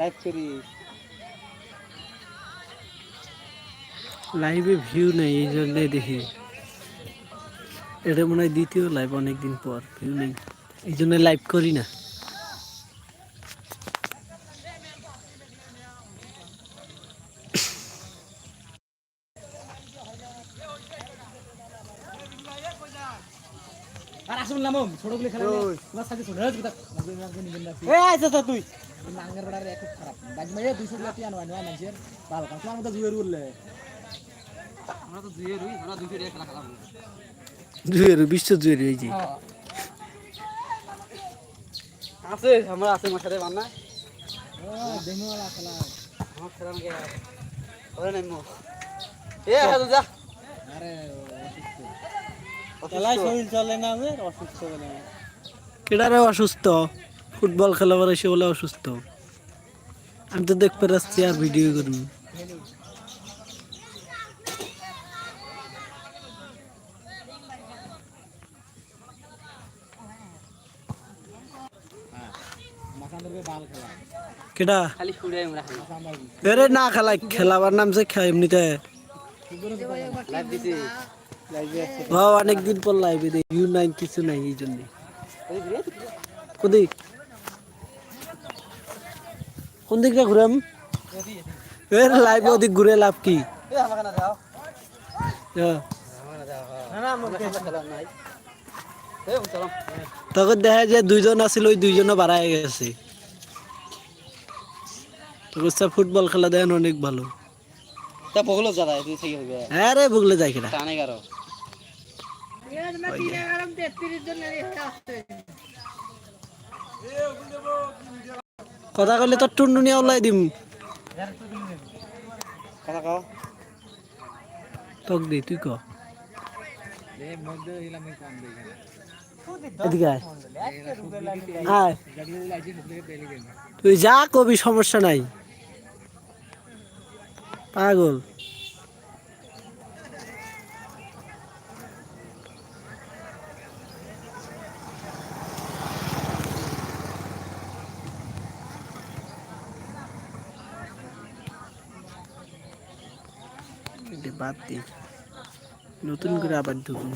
Live করি লাইভে view নেই, এই জন্যই দেখি। এটা মনে হয় দ্বিতীয় লাইভ অনেকদিন পর ভিউ নেই। এই জন্য লাইভ করি না। আর আসুন নামম ছোটগুলি খেলা। তোমার সাথে ছোট এ আইছো তো তুই। নাঙ্গের বেড়ার এক খারাপ। বাজ মাইয়া দুইশো টাকা টিয়া নয় নয় মানুষের। ভালো কাজ তোমার মতো জুয়ের উঠলে আমরা তো জুয়ের উই আমরা দুইশো টাকা খেলা খেলাম জুয়ের বিশ্ব জুয়ের এই যে। আছে আমরা আছে আমার সাথে বান্না। ডেঙ্গুওয়ালা খেলা। আমার খেলা নাকি ওরে নাই মো এ হাজু যা। আরে খেলায় শরীর চলে না আমার অসুস্থ বলে কেডারে অসুস্থ ফুটবল খেলা পরে সে বলে অসুস্থ। আমি তো দেখতে পাচ্ছি আর ভিডিও করুন। কেডা? এরে না খেলা খেলাবার নাম যে খাই এমনিতে। অনেকদিন পর লাইভে দেই ভিউ নাই কিছু নাই এই জন্য। কোদিক কোন দিকটা ঘুরাম? এর লাইভে ওদিক ঘুরে লাভ কি? তখন দেখা যায় দুইজন আছিল ওই দুইজনও বাড়ায় গেছে। ফুটবল খেলা দেন অনেক ভালো। তা বগলো যারা হ্যাঁ রে বুগলে যাই কিনা। টানে গারো। কথা কলে তোর টুনটুনিয়া ওলাই দিম। কথা কও। তোক দি তুই ক। তুই যা কবি সমস্যা নাই। পাগল। বাদ দিই নতুন করে আবার ঢুকুন